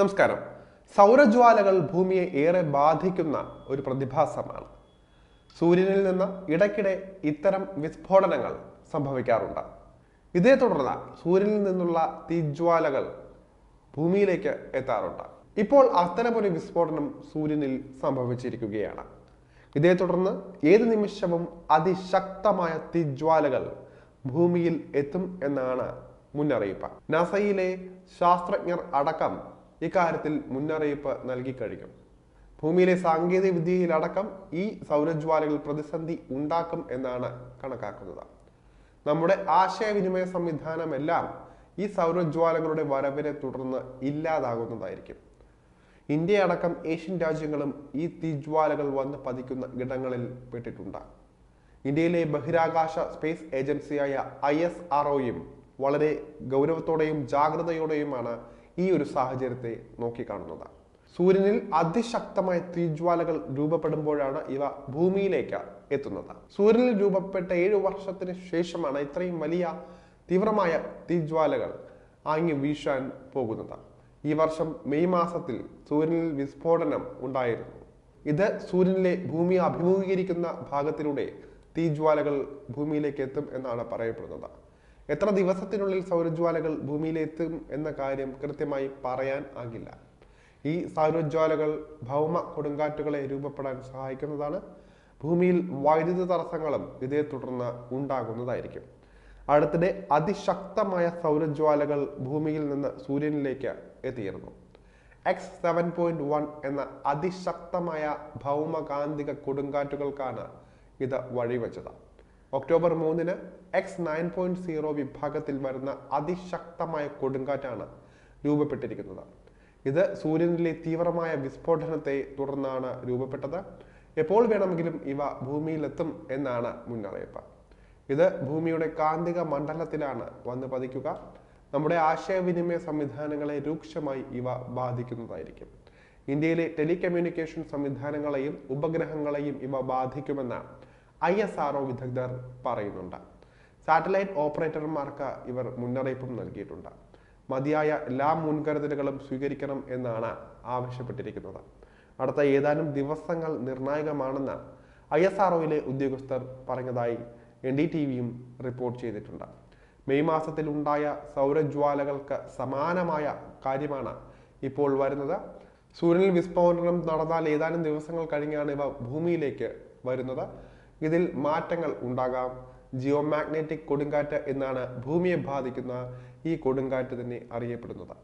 നമസ്കാരം. സൗരജ്വാലകൾ ഭൂമിയെ ഏറെ ബാധിക്കുന്ന ഒരു പ്രതിഭാസമാണ്. സൂര്യനിൽ നിന്ന് ഇടയ്ക്കിടെ ഇത്തരം വിസ്ഫോടനങ്ങൾ സംഭവിക്കാറുണ്ട്. ഇതേ തുടർന്ന് സൂര്യനിൽ നിന്നുള്ള തീജ്വാലകൾ ഭൂമിയിലേക്ക് എത്താറുണ്ട്. ഇപ്പോൾ അത്തരമൊരു വിസ്ഫോടനം സൂര്യനിൽ സംഭവിച്ചിരിക്കുകയാണ്. ഇതേ തുടർന്ന് ഏത് നിമിഷവും അതിശക്തമായ തീജ്വാലകൾ ഭൂമിയിൽ എത്തും എന്നാണ് മുന്നറിയിപ്പ്. നാസയിലെ ശാസ്ത്രജ്ഞർ അടക്കം ഇക്കാര്യത്തിൽ മുന്നറിയിപ്പ് നൽകി കഴിഞ്ഞു. ഭൂമിയിലെ സാങ്കേതിക വിദ്യയിലടക്കം ഈ സൗരജ്വാലകൾ പ്രതിസന്ധി ഉണ്ടാക്കും എന്നാണ് കണക്കാക്കുന്നത്. നമ്മുടെ ആശയവിനിമയ സംവിധാനമെല്ലാം ഈ സൗരജ്വാലകളുടെ വരവിനെ തുടർന്ന് ഇല്ലാതാകുന്നതായിരിക്കും. ഇന്ത്യ അടക്കം ഏഷ്യൻ രാജ്യങ്ങളും ഈ തീജ്വാലകൾ വന്ന് പതിക്കുന്ന ഇടങ്ങളിൽ പെട്ടിട്ടുണ്ട്. ഇന്ത്യയിലെ ബഹിരാകാശ സ്പേസ് ഏജൻസിയായ ഐ എസ് വളരെ ഗൗരവത്തോടെയും ജാഗ്രതയോടെയുമാണ് ഈ ഒരു സാഹചര്യത്തെ നോക്കിക്കാണുന്നത് സൂര്യനിൽ അതിശക്തമായ തീജ്വാലകൾ രൂപപ്പെടുമ്പോഴാണ് ഇവ ഭൂമിയിലേക്ക് എത്തുന്നത്. സൂര്യനിൽ രൂപപ്പെട്ട ഏഴു വർഷത്തിന് ശേഷമാണ് ഇത്രയും വലിയ തീവ്രമായ തീജ്വാലകൾ ആങ്ങി വീശാൻ പോകുന്നത്. ഈ വർഷം മെയ് മാസത്തിൽ സൂര്യനിൽ വിസ്ഫോടനം ഉണ്ടായിരുന്നു. ഇത് സൂര്യനിലെ ഭൂമി അഭിമുഖീകരിക്കുന്ന ഭാഗത്തിലൂടെ തീജ്വാലകൾ ഭൂമിയിലേക്ക് എത്തും എന്നാണ് പറയപ്പെടുന്നത്. എത്ര ദിവസത്തിനുള്ളിൽ സൗരജ്വാലകൾ ഭൂമിയിലെത്തും എന്ന കാര്യം കൃത്യമായി പറയാൻ ആകില്ല. ഈ സൗരജ്വാലകൾ ഭൗമ കൊടുങ്കാറ്റുകളെ രൂപപ്പെടാൻ സഹായിക്കുന്നതാണ്. ഭൂമിയിൽ വൈദ്യുത തടസ്സങ്ങളും ഇതേ തുടർന്ന് ഉണ്ടാകുന്നതായിരിക്കും. അടുത്തിടെ അതിശക്തമായ സൗരജ്വാലകൾ ഭൂമിയിൽ നിന്ന് സൂര്യനിലേക്ക് എത്തിയിരുന്നു. എക്സ് സെവൻ പോയിന്റ് വൺ എന്ന അതിശക്തമായ ഭൗമകാന്തിക കൊടുങ്കാറ്റുകൾക്കാണ് ഇത് വഴിവെച്ചത്. ഒക്ടോബർ മൂന്നിന് എക്സ് നയൻ പോയിന്റ് സീറോ വിഭാഗത്തിൽ വരുന്ന അതിശക്തമായ കൊടുങ്കാറ്റാണ് രൂപപ്പെട്ടിരിക്കുന്നത്. ഇത് സൂര്യനിലെ തീവ്രമായ വിസ്ഫോടനത്തെ തുടർന്നാണ് രൂപപ്പെട്ടത്. എപ്പോൾ വേണമെങ്കിലും ഇവ ഭൂമിയിലെത്തും എന്നാണ് മുന്നറിയിപ്പ്. ഇത് ഭൂമിയുടെ കാന്തിക മണ്ഡലത്തിലാണ് വന്ന് പതിക്കുക. നമ്മുടെ ആശയവിനിമയ സംവിധാനങ്ങളെ രൂക്ഷമായി ഇവ ബാധിക്കുന്നതായിരിക്കും. ഇന്ത്യയിലെ ടെലികമ്മ്യൂണിക്കേഷൻ സംവിധാനങ്ങളെയും ഉപഗ്രഹങ്ങളെയും ഇവ ബാധിക്കുമെന്ന് ഐ എസ് ആർ വിദഗ്ധർ പറയുന്നുണ്ട്. സാറ്റലൈറ്റ് ഓപ്പറേറ്റർമാർക്ക് ഇവർ മുന്നറിയിപ്പും നൽകിയിട്ടുണ്ട്. മതിയായ എല്ലാ മുൻകരുതലുകളും സ്വീകരിക്കണം എന്നാണ് ആവശ്യപ്പെട്ടിരിക്കുന്നത്. അടുത്ത ഏതാനും ദിവസങ്ങൾ നിർണായകമാണെന്ന് ഐ എസ് ആർ ഉദ്യോഗസ്ഥർ പറഞ്ഞതായി എൻ ഡി ടി വിയും റിപ്പോർട്ട് ചെയ്തിട്ടുണ്ട്. മെയ് മാസത്തിൽ ഉണ്ടായ സൗരജ്വാലകൾക്ക് സമാനമായ കാര്യമാണ് ഇപ്പോൾ വരുന്നത്. സൂര്യനിൽ വിസ്ഫോടനം നടന്നാൽ ഏതാനും ദിവസങ്ങൾ കഴിഞ്ഞാണ് ഇവ ഭൂമിയിലേക്ക് വരുന്നത്. ഇതിൽ മാറ്റങ്ങൾ ഉണ്ടാകാം. ജിയോമാഗ്നറ്റിക് കൊടുങ്കാറ്റ് എന്നാണ് ഭൂമിയെ ബാധിക്കുന്ന ഈ കൊടുങ്കാറ്റ് തന്നെ അറിയപ്പെടുന്നത്.